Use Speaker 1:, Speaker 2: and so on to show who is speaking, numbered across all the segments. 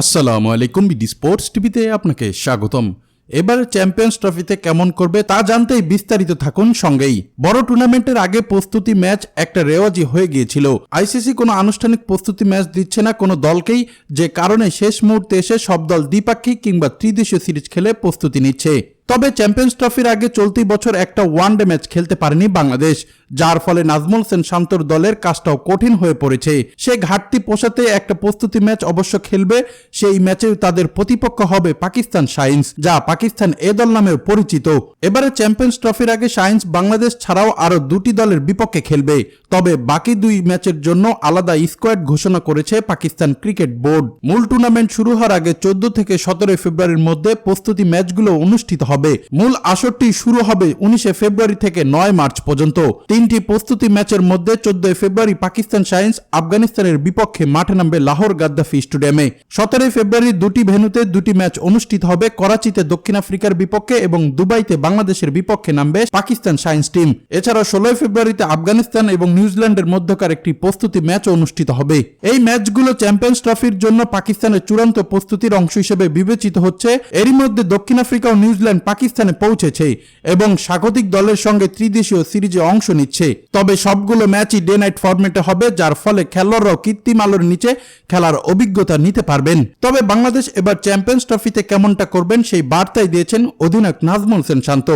Speaker 1: আসসালামু আলাইকুম BD sports টিভিতে আপনাকে স্বাগতম। এবার চ্যাম্পিয়ন্স ট্রফিতে কেমন করবে তা জানতেই বিস্তারিত থাকুন সঙ্গেই। বড় টুর্নামেন্টের আগে প্রস্তুতি ম্যাচ একটা রেওয়াজি হয়ে গিয়েছিল। আইসিসি কোনো আনুষ্ঠানিক প্রস্তুতি ম্যাচ দিচ্ছে না কোনো দলকেই, যে কারণে শেষ মুহূর্তে এসে সব দল দ্বিপাক্ষিক কিংবা ত্রিদেশীয় সিরিজ খেলে প্রস্তুতি নিচ্ছে। তবে চ্যাম্পিয়ন্স ট্রফির আগে চলতি বছর একটা ওয়ানডে ম্যাচ খেলতে পারেনি বাংলাদেশ। যার ফলে নাজমুল সেন শান্তর দলের কাজটাও কঠিন হয়ে পড়েছে। সে ঘাটতি পোষাতে একটা প্রস্তুতি ম্যাচ অবশ্য খেলবে। সেই ম্যাচে তাদের প্রতিপক্ষ হবে পাকিস্তান সায়েন্স, যা পাকিস্তান এ দল নামেও পরিচিত। এবারে চ্যাম্পিয়ন্স ট্রফির আগে সায়েন্স বাংলাদেশ ছাড়াও আরও দুটি দলের বিপক্ষে খেলবে। তবে বাকি দুই ম্যাচের জন্য আলাদা স্কোয়াড ঘোষণা করেছে পাকিস্তান ক্রিকেট বোর্ড। মূল টুর্নামেন্ট শুরু হওয়ার আগে চোদ্দ থেকে সতেরোই ফেব্রুয়ারির মধ্যে প্রস্তুতি ম্যাচগুলো অনুষ্ঠিত হবে। মূল আসরটি শুরু হবে উনিশে ফেব্রুয়ারি থেকে নয় মার্চ পর্যন্ত। তিনটি প্রস্তুতি ম্যাচের মধ্যে চোদ্দই ফেব্রুয়ারি পাকিস্তান সায়েন্স আফগানিস্তানের বিপক্ষে মাঠে নামবে লাহোর গাদ্দাফি স্টেডিয়ামে। সতেরোই ফেব্রুয়ারি দুটি ভেন্যুতে দুটি ম্যাচ অনুষ্ঠিত হবে করাচিতে দক্ষিণ আফ্রিকার বিপক্ষে এবং দুবাইতে বাংলাদেশের বিপক্ষে নামবে পাকিস্তান সায়েন্স টিম। এছাড়াও ষোলোই ফেব্রুয়ারিতে আফগানিস্তান এবং নিউজিল্যান্ডের মধ্যকার একটি প্রস্তুতি ম্যাচ অনুষ্ঠিত হবে। এই ম্যাচগুলো চ্যাম্পিয়ন্স ট্রফির জন্য পাকিস্তানের চূড়ান্ত প্রস্তুতির অংশ হিসেবে বিবেচিত হচ্ছে। এরই মধ্যে দক্ষিণ আফ্রিকা ও নিউজিল্যান্ড পাকিস্তানে পৌঁছেছে এবং স্বাগতিক দলের সঙ্গে ত্রিদেশীয় সিরিজে অংশ নিচ্ছে তবে সবগুলো ম্যাচই ডে নাইট ফরম্যাটে হবে, যার ফলে খেলোয়াড়রাও কৃত্রিম আলোর নিচে খেলার অভিজ্ঞতা নিতে পারবেন। তবে বাংলাদেশ এবার চ্যাম্পিয়ন্স ট্রফিতে কেমনটা করবেন সেই বার্তাই দিয়েছেন অধিনায়ক নাজমুল সেন শান্ত।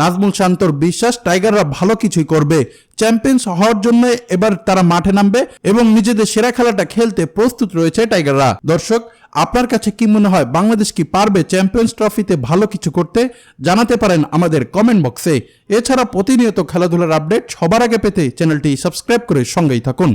Speaker 1: নাজমুল শান্তর বিশ্বাস, টাইগাররা ভালো কিছুই করবে। চ্যাম্পিয়ন্স হওয়ার জন্য এবার তারা মাঠে নামবে এবং নিজেদের সেরা খেলাটা খেলতে প্রস্তুত রয়েছে টাইগাররা। দর্শক আপনার কাছে কি মনে হয় বাংলাদেশ কি পারবে চ্যাম্পিয়ন্স ট্রফিতে ভালো কিছু করতে? জানাতে পারেন আমাদের কমেন্ট বক্সে এছাড়া প্রতিনিয়ত খেলাধুলার আপডেট সবার আগে পেতে চ্যানেলটি সাবস্ক্রাইব করে সঙ্গেই থাকুন।